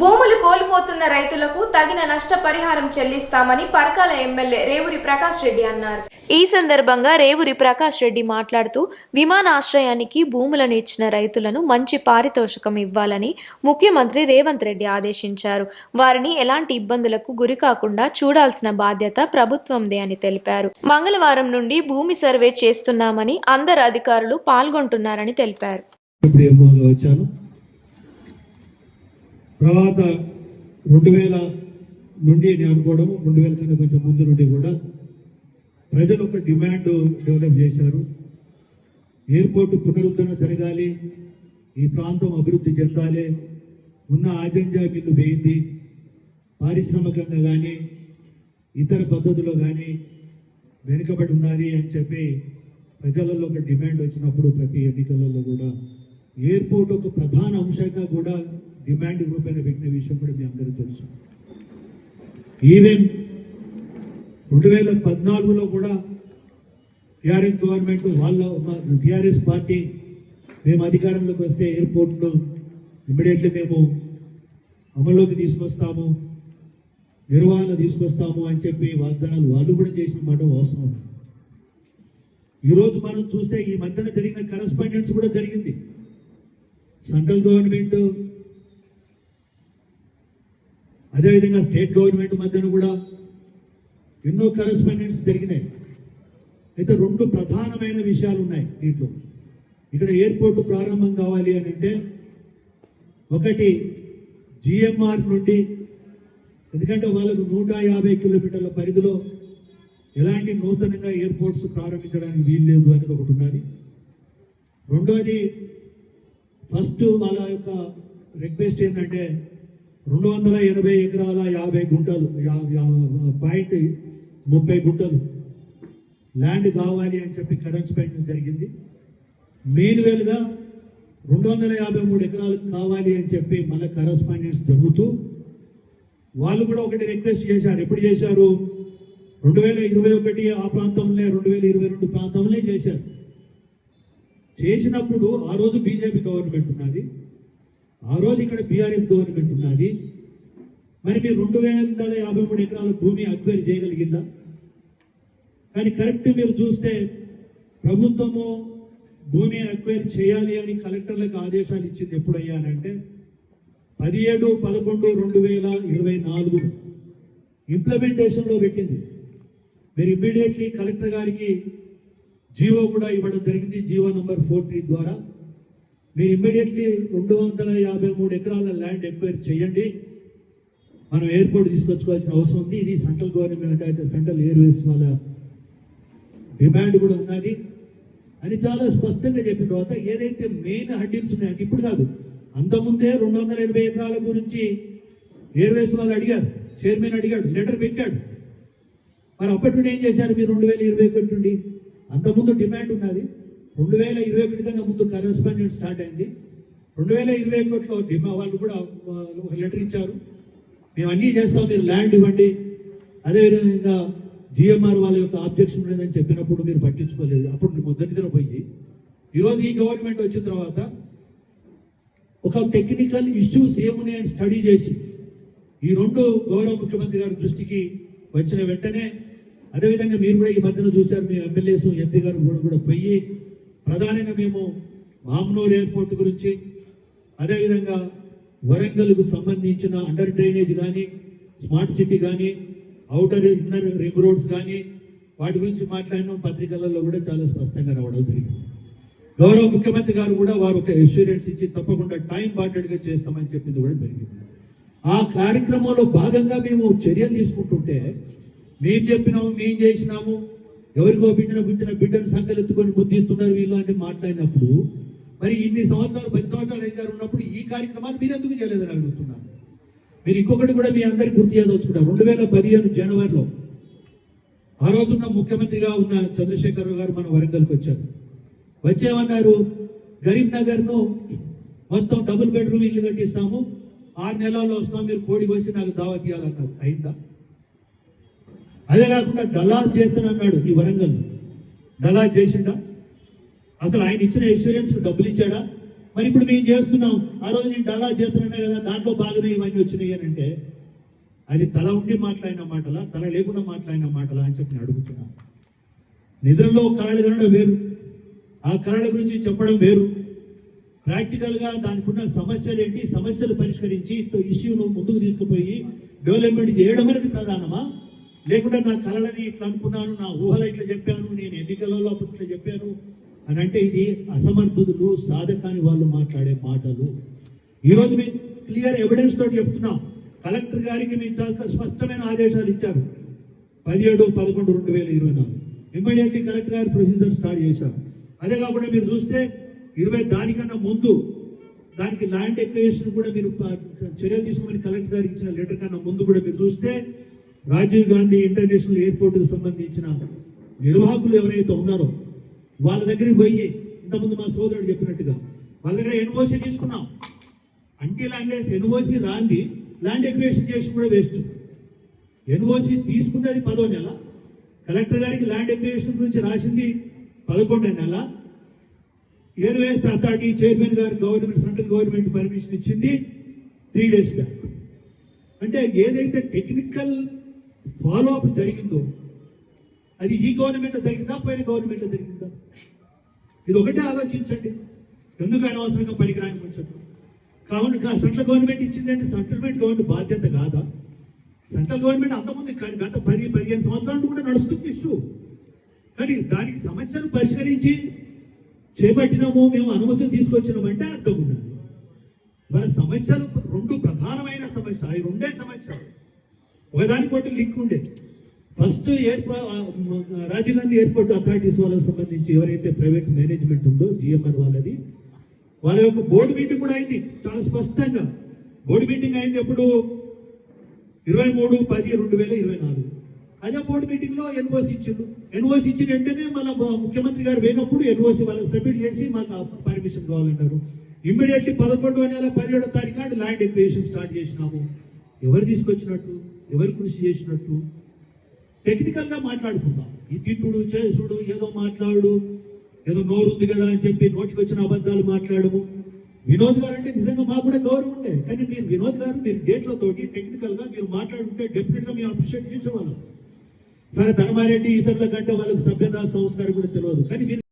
భూములు కోల్పోతున్న రైతులకు తగిన నష్టపరిహారం చెల్లిస్తామని పరకాల ఎమ్మెల్యే రేవూరి ప్రకాష్ రెడ్డి అన్నారు. ఈ సందర్భంగా రేవూరి ప్రకాష్ రెడ్డి మాట్లాడుతూ విమానాశ్రయానికి భూములను ఇచ్చిన రైతులను మంచి పారితోషికం ఇవ్వాలని ముఖ్యమంత్రి రేవంత్ రెడ్డి ఆదేశించారు. వారిని ఎలాంటి ఇబ్బందులకు గురి కాకుండా చూడాల్సిన బాధ్యత ప్రభుత్వందే అని తెలిపారు. మంగళవారం నుండి భూమి సర్వే చేస్తున్నామని అందరు అధికారులు పాల్గొంటున్నారని తెలిపారు. తర్వాత రెండు వేల నుండి నేను అనుకోవడము రెండు వేల కన్నా కొంచెం ముందు నుండి కూడా ప్రజలు ఒక డిమాండ్ డెవలప్ చేశారు. ఎయిర్పోర్ట్ పునరుద్ధరణ జరగాలి ఈ ప్రాంతం అభివృద్ధి చెందాలి ఉన్న ఆజంజా మిల్లు వేయింది. పారిశ్రామికంగా కానీ ఇతర పద్ధతుల్లో కానీ వెనుకబడి ఉన్నది అని చెప్పి ప్రజలలో ఒక డిమాండ్ వచ్చినప్పుడు ప్రతి ఎన్నికలలో కూడా ఎయిర్పోర్ట్ ఒక ప్రధాన అంశంగా కూడా డిమాండ్ రూపేణ పెట్టిన విషయం కూడా మీ అందరికీ తెలుసు. ఈవెన్ రెండు వేల పద్నాలుగులో కూడా టిఆర్ఎస్ గవర్నమెంట్ వాళ్ళ టిఆర్ఎస్ పార్టీ మేము అధికారంలోకి వస్తే ఎయిర్పోర్ట్లో ఇమ్మీడియట్లీ మేము అమల్లోకి తీసుకొస్తాము నిర్వహణ తీసుకొస్తాము అని చెప్పి వాగ్దానాలు వాళ్ళు కూడా చేసిన మాట వాస్తవం ఈరోజు మనం చూస్తే ఈ మధ్యన జరిగిన కరస్పాండెన్స్ కూడా జరిగింది. సెంట్రల్ గవర్నమెంట్ అదేవిధంగా స్టేట్ గవర్నమెంట్ మధ్యన కూడా ఎన్నో కరస్పాండెన్స్ జరిగినాయి. అయితే రెండు ప్రధానమైన విషయాలు ఉన్నాయి దీంట్లో. ఇక్కడ ఎయిర్పోర్ట్ ప్రారంభం కావాలి అని అంటే ఒకటి జిఎంఆర్ నుండి ఎందుకంటే వాళ్ళకు నూట యాభై కిలోమీటర్ల పరిధిలో ఎలాంటి నూతనంగా ఎయిర్పోర్ట్స్ ప్రారంభించడానికి వీల్లేదు అనేది ఒకటి ఉన్నది. రెండోది ఫస్ట్ వాళ్ళ యొక్క రిక్వెస్ట్ ఏంటంటే రెండు వందల ఎనభై ఎకరాల యాభై గుంటలు పాయింట్ ముప్పై గుంటలు ల్యాండ్ కావాలి అని చెప్పి కరెన్స్పెంట్ జరిగింది. మెయిన్వెల్గా రెండు వందల యాభై మూడు ఎకరాలు కావాలి అని చెప్పి మన కరస్పాండెన్స్ జరుగుతూ వాళ్ళు కూడా ఒకటి రిక్వెస్ట్ చేశారు. ఎప్పుడు చేశారు? రెండు వేల ఇరవై ఒకటి ఆ ప్రాంతంలో రెండు వేల ఇరవై రెండు ప్రాంతంలో చేశారు. చేసినప్పుడు ఆ రోజు బీజేపీ గవర్నమెంట్ ఉన్నది. ఆ రోజు ఇక్కడ బీఆర్ఎస్ గవర్నమెంట్ ఉన్నది. మరి మీరు రెండు వేల యాభై మూడు ఎకరాల భూమి అక్వైర్ చేయగలిగిందా? కానీ కరెక్ట్ మీరు చూస్తే ప్రభుత్వము భూమి అక్వైర్ చేయాలి అని కలెక్టర్లకు ఆదేశాలు ఇచ్చింది ఎప్పుడయ్యానంటే పదిహేడు పదకొండు రెండు వేల ఇరవై నాలుగు ఇంప్లిమెంటేషన్లో పెట్టింది. మీరు ఇమ్మీడియట్లీ కలెక్టర్ గారికి జీవో కూడా ఇవ్వడం జరిగింది. జీవో నంబర్ ఫోర్ త్రీ ద్వారా. మీరు ఇమ్మీడియట్లీ రెండు వందల యాభై మూడు ఎకరాల ల్యాండ్ ఎక్వైర్ చేయండి. మనం ఎయిర్పోర్ట్ తీసుకొచ్చుకోవాల్సిన అవసరం ఉంది. ఇది సెంట్రల్ గవర్నమెంట్ అయితే సెంట్రల్ ఎయిర్వేస్ వాళ్ళ డిమాండ్ కూడా ఉన్నది. అని చాలా స్పష్టంగా చెప్పిన తర్వాత ఏదైతే మెయిన్ హడ్డిల్స్ ఉన్నాయంటే ఇప్పుడు కాదు అంతకుముందే రెండు వందల ఎనభై ఎకరాల గురించి ఎయిర్వేస్ వాళ్ళు అడిగారు. చైర్మన్ అడిగాడు లెటర్ పెట్టాడు. మరి అప్పటి నుండి ఏం చేశారు? మీరు రెండు వేల ఇరవై ఒకటి నుండి అంతకుముందు డిమాండ్ ఉన్నది. రెండు వేల ఇరవై ఒకటి కన్నా ముందు కరెస్పాండెంట్ స్టార్ట్ అయింది. రెండు వేల ఇరవై ఒకటిలో డిమా వాళ్ళు కూడా ఒక లెటర్ ఇచ్చారు. మేము అన్నీ చేస్తాం మీరు ల్యాండ్ ఇవ్వండి. అదేవిధంగా జిఎంఆర్ వాళ్ళ యొక్క ఆబ్జెక్షన్ లేదని చెప్పినప్పుడు మీరు పట్టించుకోలేదు. అప్పుడు మొదటి పోయి ఈరోజు ఈ గవర్నమెంట్ వచ్చిన తర్వాత ఒక టెక్నికల్ ఇష్యూస్ ఏమున్నాయని స్టడీ చేసి ఈ రెండు గౌరవ ముఖ్యమంత్రి గారి దృష్టికి వచ్చిన వెంటనే అదేవిధంగా మీరు కూడా ఈ మధ్యన చూశారు మీ ఎమ్మెల్యేస్ ఎంపీ గారు కూడా కూడా పోయి ప్రధానంగా మేము మామ్నూర్ ఎయిర్పోర్ట్ గురించి అదేవిధంగా వరంగల్కు సంబంధించిన అండర్ డ్రైనేజ్ కానీ స్మార్ట్ సిటీ కానీ అవుటర్ ఇన్నర్ రింగ్ రోడ్స్ కానీ వాటి గురించి మాట్లాడినాం. పత్రికలలో కూడా చాలా స్పష్టంగా రావడం జరిగింది. గౌరవ ముఖ్యమంత్రి గారు కూడా వారు ఒక ఎష్యూరెన్స్ ఇచ్చి తప్పకుండా టైం బాటెడ్గా చేస్తామని చెప్పింది కూడా జరిగింది. ఆ కార్యక్రమంలో భాగంగా మేము చర్యలు తీసుకుంటుంటే మేము చెప్పినాము మేము చేసినాము ఎవరికో బిడ్డను పుట్టిన బిడ్డను సంకలెత్తుకొని బుద్ధిస్తున్నారు వీళ్ళు అని మాట్లాడినప్పుడు మరి ఇన్ని సంవత్సరాలు పది సంవత్సరాలు అధికారం ఉన్నప్పుడు ఈ కార్యక్రమాలు మీరు ఎందుకు చేయలేదని అడుగుతున్నాను మీరు ఇంకొకటి కూడా మీ అందరికి గుర్తు చేయదలుచుకున్నారు రెండు వేల పదిహేను జనవరిలో ఆ రోజున్న ముఖ్యమంత్రిగా ఉన్న చంద్రశేఖర్ గారు మన వరంగల్కి వచ్చారు. వచ్చేమన్నారు? గరీబ్ నగర్ను మొత్తం డబుల్ బెడ్రూమ్ ఇల్లు కట్టిస్తాము. ఆరు నెలల్లో వస్తాం మీరు కోడి కోసి నాకు దావత్ ఇవ్వాలన్నారు అయిందా? అదే కాకుండా దళాల్ చేస్తానన్నాడు ఈ వరంగల్. దళాల్ చేసిండా? అసలు ఆయన ఇచ్చిన ఇన్సూరెన్స్ డబ్బులు ఇచ్చాడా? మరి ఇప్పుడు మేము చేస్తున్నాం. ఆ రోజు నేను డలా చేస్తున్నా కదా దాంట్లో బాగానే ఇవన్నీ వచ్చినాయి అని అంటే అది తల ఉండి మాట్లాడిన మాటలా తల లేకుండా మాట్లాడిన మాటలా అని చెప్పి అడుగుతున్నా. నిద్రలో కళలు కనడం వేరు. ఆ కళల గురించి చెప్పడం వేరు. ప్రాక్టికల్గా దానికి ఉన్న సమస్యలు ఏంటి? సమస్యలు పరిష్కరించి ఇష్యూను ముందుకు తీసుకుపోయి డెవలప్మెంట్ చేయడం అనేది ప్రధానమా? లేకుండా నా కళలని ఇట్లా అనుకున్నాను నా ఊహలు ఇట్లా చెప్పాను నేను ఎన్నికలలో అప్పుడు ఇట్లా చెప్పాను. అని అంటే ఇది అసమర్థులు సాధకాని వాళ్ళు మాట్లాడే మాటలు. ఈరోజు మేము క్లియర్ ఎవిడెన్స్ తోటి చెప్తున్నాం. కలెక్టర్ గారికి మేము చాలా స్పష్టమైన ఆదేశాలు ఇచ్చారు. పదిహేడు పదకొండు రెండు వేల ఇరవై నాలుగు. ఇమ్మీడియట్లీ కలెక్టర్ గారు ప్రొసీజర్ స్టార్ట్ చేశారు. అదే కాకుండా మీరు చూస్తే ఇరవై దానికన్నా ముందు దానికి ల్యాండ్ ఎక్వేషన్ కూడా మీరు చర్యలు తీసుకోమని కలెక్టర్ గారికి ఇచ్చిన లెటర్ కన్నా ముందు కూడా మీరు చూస్తే రాజీవ్ గాంధీ ఇంటర్నేషనల్ ఎయిర్పోర్ట్కు సంబంధించిన నిర్వాహకులు ఎవరైతే ఉన్నారో వాళ్ళ దగ్గరికి పోయి ఇంతకుముందు మా సోదరుడు చెప్పినట్టుగా వాళ్ళ దగ్గర ఎన్ఓసి తీసుకున్నాం. అంటే ల్యాండ్ ఎన్ఓసి రాంది ల్యాండ్ ఎక్వేషన్ చేసి కూడా వేస్ట్. ఎన్ఓసి తీసుకున్నది పదో నెల కలెక్టర్ గారికి ల్యాండ్ ఎక్వేషన్ గురించి రాసింది పదకొండో నెల. ఎయిర్వేస్ అథారిటీ చైర్మన్ గారు గవర్నమెంట్ సెంట్రల్ గవర్నమెంట్ పర్మిషన్ ఇచ్చింది త్రీ డేస్ బ్యాక్. అంటే ఏదైతే టెక్నికల్ ఫాలో అప్ జరిగిందో? అది ఈ గవర్నమెంట్లో జరిగిందా? పోయిన గవర్నమెంట్లో జరిగిందా? ఇది ఒకటే ఆలోచించండి. ఎందుకు అనవసరంగా పనికిరాని ముచ్చట్లు కావున సెంట్రల్ గవర్నమెంట్ ఇచ్చిందంటే సెంట్రల్ గవర్నమెంట్ బాధ్యత కాదా? సెంట్రల్ గవర్నమెంట్ అంతకుముందు కానీ గత పది పదిహేను సంవత్సరాలు కూడా నడుస్తుంది ఇష్యూ. కానీ దానికి సమస్యను పరిష్కరించి చేపట్టినాము మేము అనుమతి తీసుకొచ్చినామంటే అర్థం ఉన్నది మన సమస్యలు రెండు ప్రధానమైన సమస్య అవి రెండే సమస్యలు. ఒకదానికి ఒకటి లింక్ ఉండే ఫస్ట్ ఎయిర్పో రాజీవ్ గాంధీ ఎయిర్పోర్ట్ అథారిటీస్ వాళ్ళకి సంబంధించి ఎవరైతే ప్రైవేట్ మేనేజ్మెంట్ ఉందో జిఎంఆర్ వాళ్ళది వాళ్ళ యొక్క బోర్డు మీటింగ్ కూడా అయింది. చాలా స్పష్టంగా. బోర్డు మీటింగ్ అయింది ఎప్పుడు ఇరవై మూడు పది రెండు వేల ఇరవై నాలుగు అదే బోర్డు మీటింగ్లో ఎన్ఓసి ఇచ్చిండు. ఎన్ఓసి ఇచ్చిన వెంటనే మన ముఖ్యమంత్రి గారు పోయినప్పుడు ఎన్ఓసి వాళ్ళకి సబ్మిట్ చేసి మాకు పర్మిషన్ కావాలన్నారు. ఇమ్మీడియట్లీ పదకొండు నెల పదిహేడో తారీఖు నాడు ల్యాండ్ ఎక్వేషన్ స్టార్ట్ చేసినాము. ఎవరు తీసుకొచ్చినట్టు? ఎవరు కృషి చేసినట్టు? టెక్నికల్గా మాట్లాడుకుందాం. ఈ తిట్టుడు చేసుడు ఏదో మాట్లాడు ఏదో నోరుంది కదా అని చెప్పి నోటికి వచ్చిన అబద్ధాలు మాట్లాడము. వినోద్ గారు అంటే నిజంగా మాకు కూడా గౌరవం ఉండే. కానీ మీరు వినోద్ గారు మీరు డేట్లతోటి టెక్నికల్గా మీరు మాట్లాడుంటే డెఫినెట్గా మేము అప్రిషియేట్ చేసేవాళ్ళం. సరే ధర్మారెడ్డి ఇతరుల కంటే వాళ్ళకి సభ్యత సంస్కారం కూడా తెలియదు. కానీ మీరు